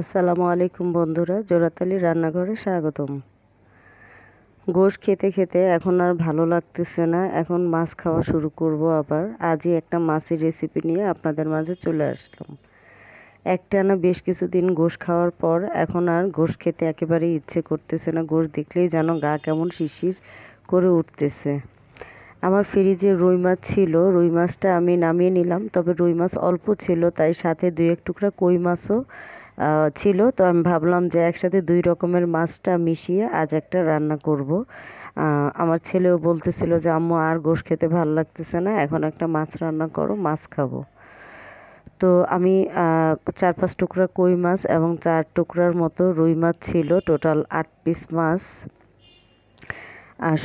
আসসালামু আলাইকুম বন্ধুরা, জোড়াতালি রান্নাঘরে স্বাগতম। গোশ খেতে খেতে এখন আর ভালো লাগতেছে না, এখন মাছ খাওয়া শুরু করব আবার। আজই একটা মাছের রেসিপি নিয়ে আপনাদের মাঝে চলে আসলাম। একটা না বেশ কিছুদিন গোশ খাওয়ার পর এখন আর গোশ খেতে একেবারেই ইচ্ছে করতেছে না। গোশ দেখলেই যেন গা কেমন শিশির করে উঠতেছে। আমার ফ্রিজে রুই মাছ ছিল, রুই মাছটা আমি নামিয়ে নিলাম, তবে রুই মাছ অল্প ছিল, তাই সাথে দুই এক টুকরা কই মাছও ছিল। তো আমি ভাবলাম যে একসাথে দুই রকমের মাছটা মিশিয়ে আজ একটা রান্না করব। আমার ছেলেও বলতেছিল যে, আম্মু, আর গোশ খেতে ভালো লাগতেছে না, এখন একটা মাছ রান্না করো, মাছ খাব। তো আমি চার পাঁচ টুকরা কই মাছ এবং চার টুকরার মতো রুই মাছ ছিল, টোটাল আট পিস মাছ।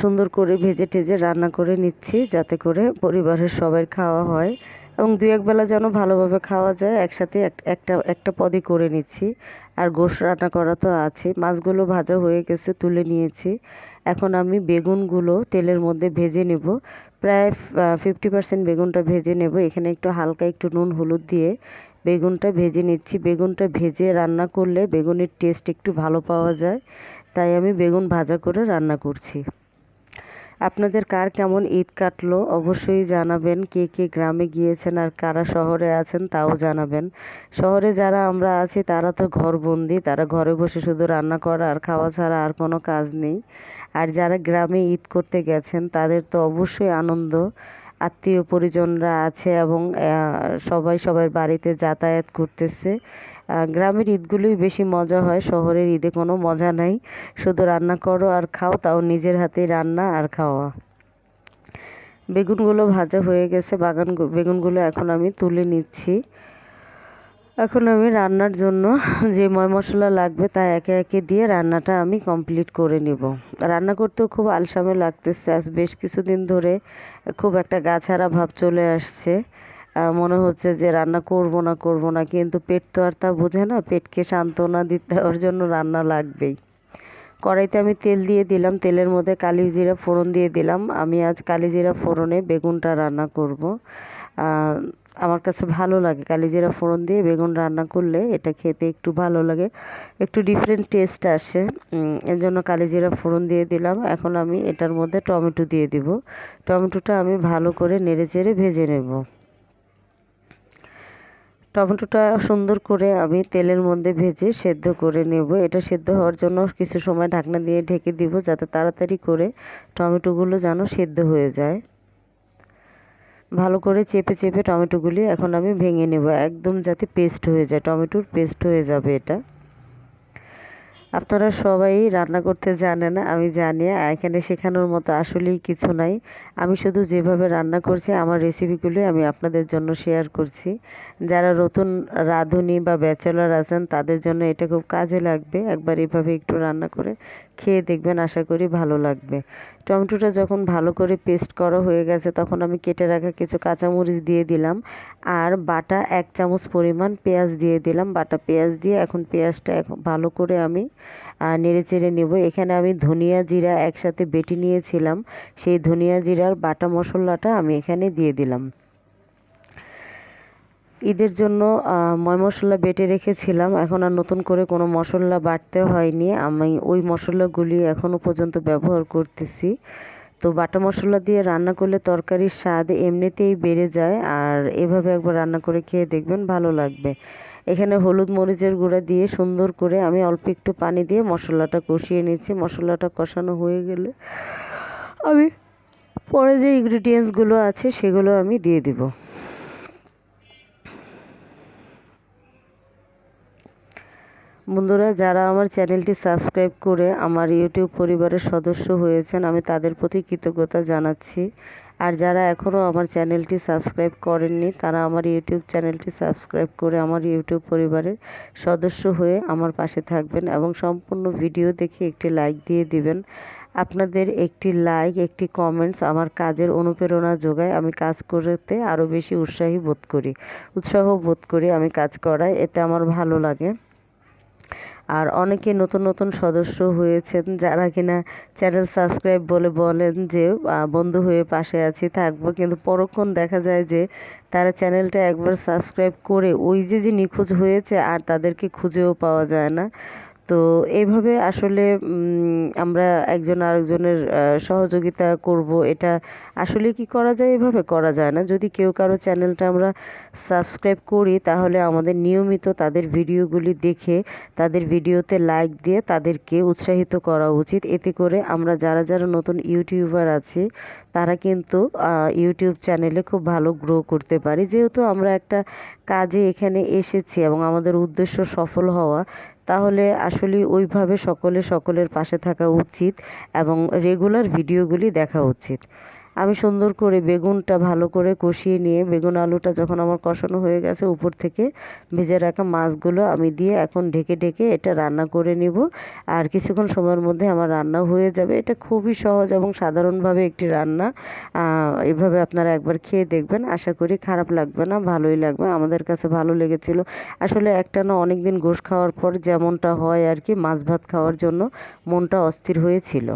সুন্দর করে ভেজে টেজে রান্না করে নিচ্ছি যাতে করে পরিবারের সবাই খাওয়া হয় এবং দু একবেলা যেন ভালোভাবে খাওয়া যায়, একসাথে একটা একটা পদই করে নিচ্ছি। আর গোশ রান্না করা তো আছে। মাছগুলো ভাজা হয়ে গেছে, তুলে নিয়েছি। এখন আমি বেগুনগুলো তেলের মধ্যে ভেজে নেব। প্রায় ফিফটি পার্সেন্ট বেগুনটা ভেজে নেব। এখানে একটু হালকা একটু নুন, হলুদ দিয়ে বেগুনটা ভেজে নিচ্ছি। বেগুনটা ভেজে রান্না করলে বেগুনের টেস্ট একটু ভালো পাওয়া যায়। তাই আমি বেগুন ভাজা করে রান্না করছি। আপনাদের কার কেমন ঈদ কাটলো অবশ্যই জানাবেন। কে কে গ্রামে গিয়েছেন আর কারা শহরে আছেন তাও জানাবেন। শহরে যারা আমরা আছি তারা তো ঘরবন্দি, তারা ঘরে বসে শুধু রান্না করা আর খাওয়া ছাড়া আর কোনো কাজ নেই। আর যারা গ্রামে ঈদ করতে গেছেন তাদের তো অবশ্যই আনন্দ। আত্মীয় পরিজনরা আছে এবং সবাই সবার বাড়িতে যাতায়াত করতেছে। গ্রামের ঈদগুলোই বেশি মজা হয়, শহরের ঈদে কোনো মজা নাই। শুধু রান্না করো আর খাও, তাও নিজের হাতে রান্না আর খাওয়া। বেগুনগুলো ভাজা হয়ে গেছে বাগান বেগুনগুলো এখন আমি তুলে নিচ্ছি। এখন আমি রান্নার জন্য যে ময় মশলা লাগবে তা একে একে দিয়ে রান্নাটা আমি কমপ্লিট করে নিব। রান্না করতেও খুব আলসামে লাগতেছে। আজ বেশ কিছুদিন ধরে খুব একটা গাছারা ভাব চলে আসছে। মনে হচ্ছে যে রান্না করব না করব না, কিন্তু পেট তো আর তা বোঝে না। পেটকে সান্ত্বনা দিতে ওর জন্য রান্না লাগবেই। কড়াইতে আমি তেল দিয়ে দিলাম। তেলের মধ্যে কালি জিরা ফোড়ন দিয়ে দিলাম। আমি আজ কালি জিরা ফোড়নে বেগুনটা রান্না করব। আমার কাছে ভালো লাগে। কালিজিরা ফোড়ন দিয়ে বেগুন রান্না করলে এটা খেতে একটু ভালো লাগে। একটু ডিফারেন্ট টেস্ট আসে। এর জন্য কালিজিরা ফোড়ন দিয়ে দিলাম। এখন আমি এটার মধ্যে টমেটো দিয়ে দিব। টমেটোটা আমি ভালো করে নেড়ে চেড়ে ভেজে নেব। টমেটোটা সুন্দর করে আমি তেলের মধ্যে ভেজে সেদ্ধ করে নেব। এটা সেদ্ধ হওয়ার জন্য কিছু সময় ঢাকনা দিয়ে ঢেকে দিব যাতে তাড়াতাড়ি করে টমেটোগুলো যেন সেদ্ধ হয়ে যায়। ভালো করে চেপে চেপে টমেটোগুলি এখন আমি ভেঙে নেব। একদম যাতে পেস্ট হয়ে যায়, টমেটোর পেস্ট হয়ে যাবে এটা। আপনারা সবাই রান্না করতে জানেন, আমি জানি। এখানে শেখানোর মতো আসলেই কিছু নাই। আমি শুধু যেভাবে রান্না করছি, আমার রেসিপিগুলি আমি আপনাদের জন্য শেয়ার করছি। যারা নতুন রাঁধুনি বা ব্যাচেলার আছেন, তাদের জন্য এটা খুব কাজে লাগবে। একবার এভাবে একটু রান্না করে খেয়ে দেখবেন, আশা করি ভালো লাগবে। টমেটোটা যখন ভালো করে পেস্ট করা হয়ে গেছে, তখন আমি কেটে রাখা কিছু কাঁচামরিচ দিয়ে দিলাম। আর বাটা এক চামচ পরিমাণ পেঁয়াজ দিয়ে দিলাম। বাটা পেঁয়াজ দিয়ে এখন পেঁয়াজটা ভালো করে আমি নেড়ে চেড়ে নেব। এখানে আমি ধনিয়া জিরা একসাথে বেটে নিয়েছিলাম। সেই ধনিয়া জিরার বাটা মশলাটা আমি এখানে দিয়ে দিলাম। ঈদের জন্য ময় মশলা বেটে রেখেছিলাম। এখন আর নতুন করে কোনো মশলা বাটতে হয়নি। আমি ওই মশলাগুলি এখনও পর্যন্ত ব্যবহার করতেছি। তো বাটা মশলা দিয়ে রান্না করলে তরকারির স্বাদ এমনিতেই বেড়ে যায়। আর এভাবে একবার রান্না করে খেয়ে দেখবেন ভালো লাগবে। এখানে হলুদ মরিচের গুঁড়া দিয়ে সুন্দর করে আমি অল্প একটু পানি দিয়ে মশলাটা কষিয়ে নিচ্ছি মশলাটা কষানো হয়ে গেলে আমি পরে যে ইনগ্রিডিয়েন্টসগুলো আছে সেগুলো আমি দিয়ে দিব। বন্ধুরা, যারা আমার চ্যানেলটি সাবস্ক্রাইব করে আমার ইউটিউব পরিবারের সদস্য হয়েছেন, আমি তাদের প্রতি কৃতজ্ঞতা জানাচ্ছি। আর যারা এখনও আমার চ্যানেলটি সাবস্ক্রাইব করেননি, তারা আমার ইউটিউব চ্যানেলটি সাবস্ক্রাইব করে আমার ইউটিউব পরিবারের সদস্য হয়ে আমার পাশে থাকবেন এবং সম্পূর্ণ ভিডিও দেখে একটি লাইক দিয়ে দিবেন। আপনাদের একটি লাইক, একটি কমেন্টস আমার কাজের অনুপ্রেরণা যোগায়, আমি কাজ করতে আরও বেশি উৎসাহী বোধ করি, উৎসাহ বোধ করি আমি কাজ করাই এতে আমার ভালো লাগে। আর অনেকে নতুন নতুন সদস্য হয়েছেন যারা কিনা চ্যানেল সাবস্ক্রাইব বলে বলেন যে বন্ধু হয়ে পাশে আছি, থাকব। কিন্তু পরক্ষণ দেখা যায় যে, তারা চ্যানেলটা একবার সাবস্ক্রাইব করে ওই যে যে নিখোঁজ হয়েছে আর তাদেরকে খুঁজেও পাওয়া যায় না। তো এইভাবে আসলে আমরা একজন আরেকজনের সহযোগিতা করব, এটা আসলে কি করা যায়? এভাবে করা যায় না। যদি কেউ কারও চ্যানেলটা আমরা সাবস্ক্রাইব করি, তাহলে আমাদের নিয়মিত তাদের ভিডিওগুলি দেখে, তাদের ভিডিওতে লাইক দিয়ে তাদেরকে উৎসাহিত করা উচিত। এতে করে আমরা যারা যারা নতুন ইউটিউবার আছি, তারা কিন্তু ইউটিউব চ্যানেলে খুব ভালো গ্রো করতে পারি। যেহেতু আমরা একটা কাজে এখানে এসেছি এবং আমাদের উদ্দেশ্য সফল হওয়া তাহলে আসলে ওইভাবে সকলে সকলের পাশে থাকা উচিত এবং রেগুলার ভিডিওগুলি দেখা উচিত। আমি সুন্দর করে বেগুনটা ভালো করে কষিয়ে নিয়ে, বেগুন আলুটা যখন আমার কষানো হয়ে গেছে উপর থেকে ভেজে রাখা মাছগুলো আমি দিয়ে এখন ঢেকে ঢেকে এটা রান্না করে নিব। আর কিছুক্ষণ সময়ের মধ্যে আমার রান্না হয়ে যাবে। এটা খুবই সহজ এবং সাধারণভাবে একটি রান্না। এভাবে আপনারা একবার খেয়ে দেখবেন। আশা করি খারাপ লাগবে না, ভালোই লাগবে। আমাদের কাছে ভালো লেগেছিল। আসলে একটা না অনেক দিন গোশ খাওয়ার পর যেমনটা হয় আর কি, মাছ ভাত খাওয়ার জন্য মনটা অস্থির হয়েছিল।